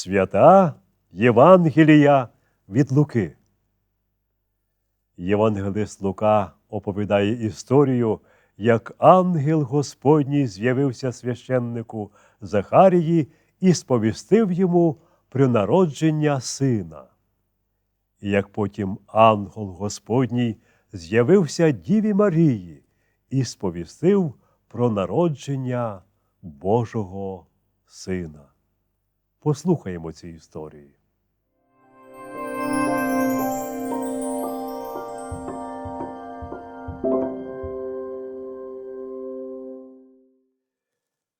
Свята Євангелія від Луки. Євангелист Лука оповідає історію, як ангел Господній з'явився священнику Захарії і сповістив йому про народження сина. І як потім ангел Господній з'явився Діві Марії і сповістив про народження Божого Сина. Послухаємо ці історії.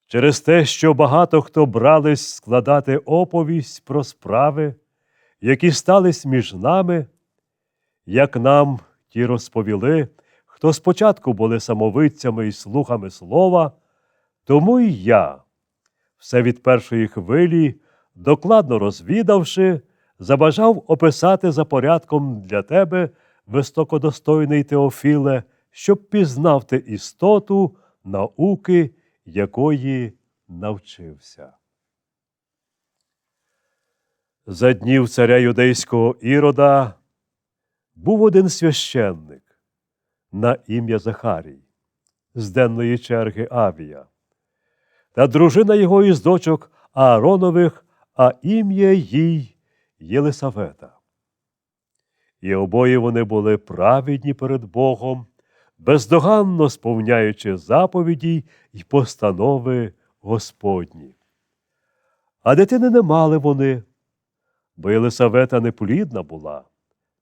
Через те, що багато хто брались складати оповість про справи, які стались між нами, як нам ті розповіли, хто спочатку були самовидцями і слухами слова, тому і я, все від першої хвилі, докладно розвідавши, забажав описати за порядком для тебе високодостойний Теофіле, щоб пізнав ти істоту науки, якої навчився. За днів царя юдейського Ірода був один священник на ім'я Захарій з денної черги Авія, та дружина його із дочок Ааронових, а ім'я їй Єлисавета. І обоє вони були праведні перед Богом, бездоганно сповняючи заповіді й постанови Господні. А дитини не мали вони, бо Єлисавета неплідна була,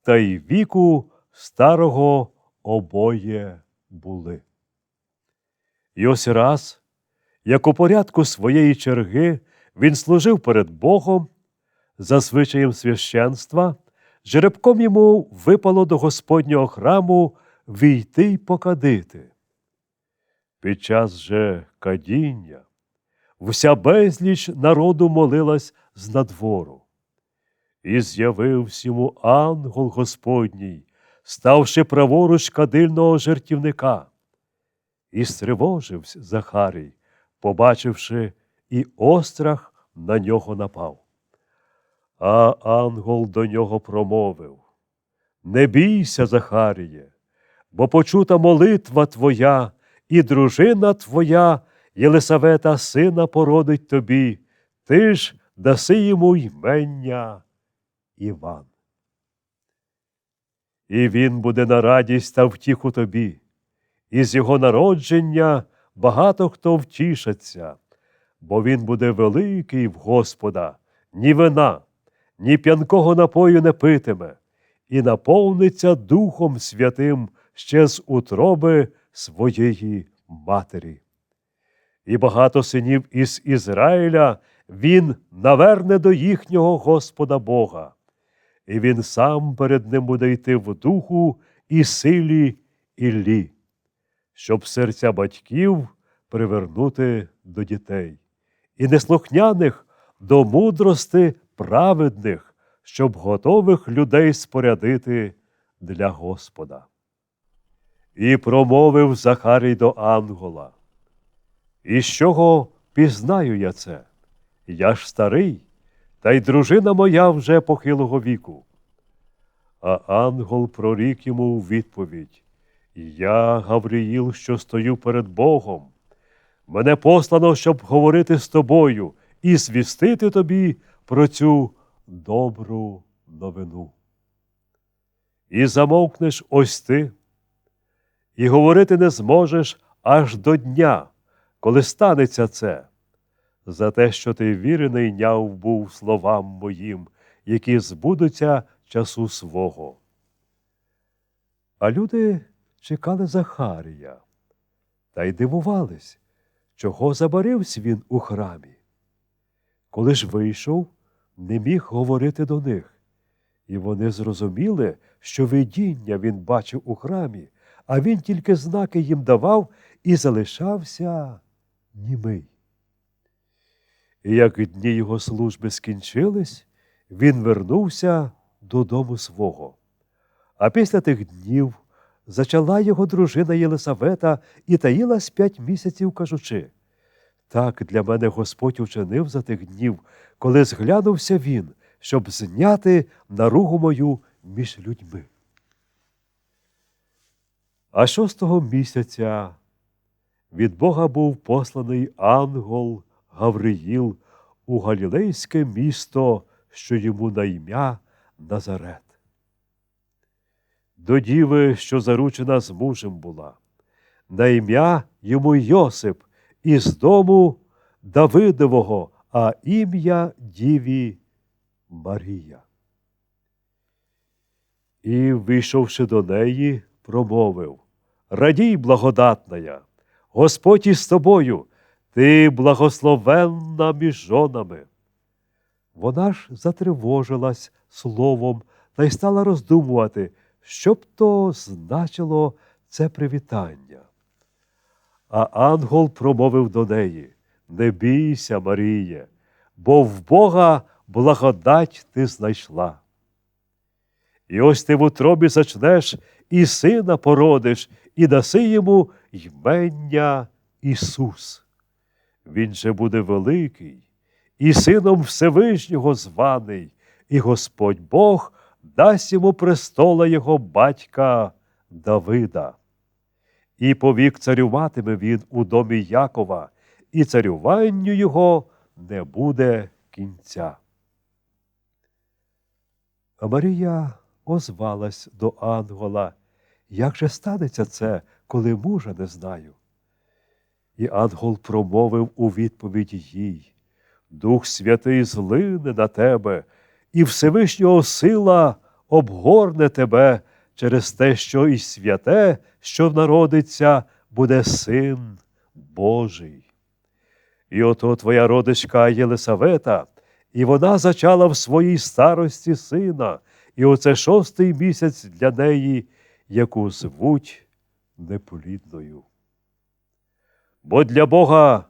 та й віку старого обоє були. І ось раз, як у порядку своєї черги він служив перед Богом, за звичаєм священства, жеребком йому випало до Господнього храму війти й покадити. Під час же кадіння вся безліч народу молилась з надвору. І з'явився йому ангел Господній, ставши праворуч кадильного жертівника. І стривожився Захарій, побачивши, і острах на нього напав. А ангел до нього промовив Не бійся, Захаріє, бо почута молитва твоя, і дружина твоя, Єлисавета, сина породить тобі, ти ж даси йому ймення Іван. І він буде на радість та втіху тобі, і з його народження багато хто втішаться, бо він буде великий в Господа, ні вина, ні п'янкого напою не питиме, і наповниться Духом Святим ще з утроби своєї матері. І багато синів із Ізраїля він наверне до їхнього Господа Бога, і він сам перед ним буде йти в духу і силі Іллі, щоб серця батьків привернути до дітей, і неслухняних до мудрости праведних, щоб готових людей спорядити для Господа. І промовив Захарій до ангела. І з чого пізнаю я це? Я ж старий, та й дружина моя вже похилого віку. А ангел прорік йому у відповідь Я, Гавріїл, що стою перед Богом. Мене послано, щоб говорити з тобою і звістити тобі про цю добру новину. І замовкнеш ось ти, і говорити не зможеш аж до дня, коли станеться це, за те, що ти вірений няв був словам моїм, які збудуться часу свого. А люди чекали Захарія та й дивувались, чого забарився він у храмі. Коли ж вийшов, не міг говорити до них, і вони зрозуміли, що видіння він бачив у храмі, а він тільки знаки їм давав і залишався німий. І як дні його служби скінчились, він вернувся додому свого. А після тих днів зачала його дружина Єлисавета і таїлась п'ять місяців, кажучи Так для мене Господь учинив за тих днів, коли зглянувся він, щоб зняти наругу мою між людьми. А шостого місяця від Бога був посланий ангел Гавриїл у Галілейське місто, що йому на ім'я Назарет. До діви, що заручена з мужем була, на ім'я йому Йосип із дому Давидового, а ім'я діві Марія. І, вийшовши до неї, промовив Радій, благодатная, Господь із тобою, ти благословенна між жонами. Вона ж затривожилась словом та й стала роздумувати, що б то значило це привітання. А ангел промовив до неї Не бійся, Маріє, бо в Бога благодать ти знайшла. І ось ти в утробі зачнеш і сина породиш, і даси йому ймення Ісус. Він же буде великий, і сином Всевишнього званий, і Господь Бог дасть йому престола його батька Давида. І повік царюватиме він у домі Якова, і царюванню його не буде кінця. А Марія озвалась до ангела, як же станеться це, коли мужа не знаю? І ангел промовив у відповідь їй Дух Святий злине на тебе, і Всевишнього сила обгорне тебе через те, що і святе, що народиться, буде син Божий. І ото твоя родичка Єлисавета, і вона зачала в своїй старості сина, і оце шостий місяць для неї, яку звуть неплідною. Бо для Бога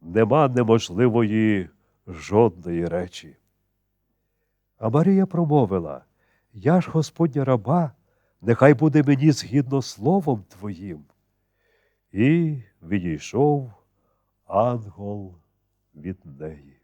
нема неможливої жодної речі. А Марія промовила Я ж Господня раба, нехай буде мені згідно словом Твоїм. І відійшов ангел від неї.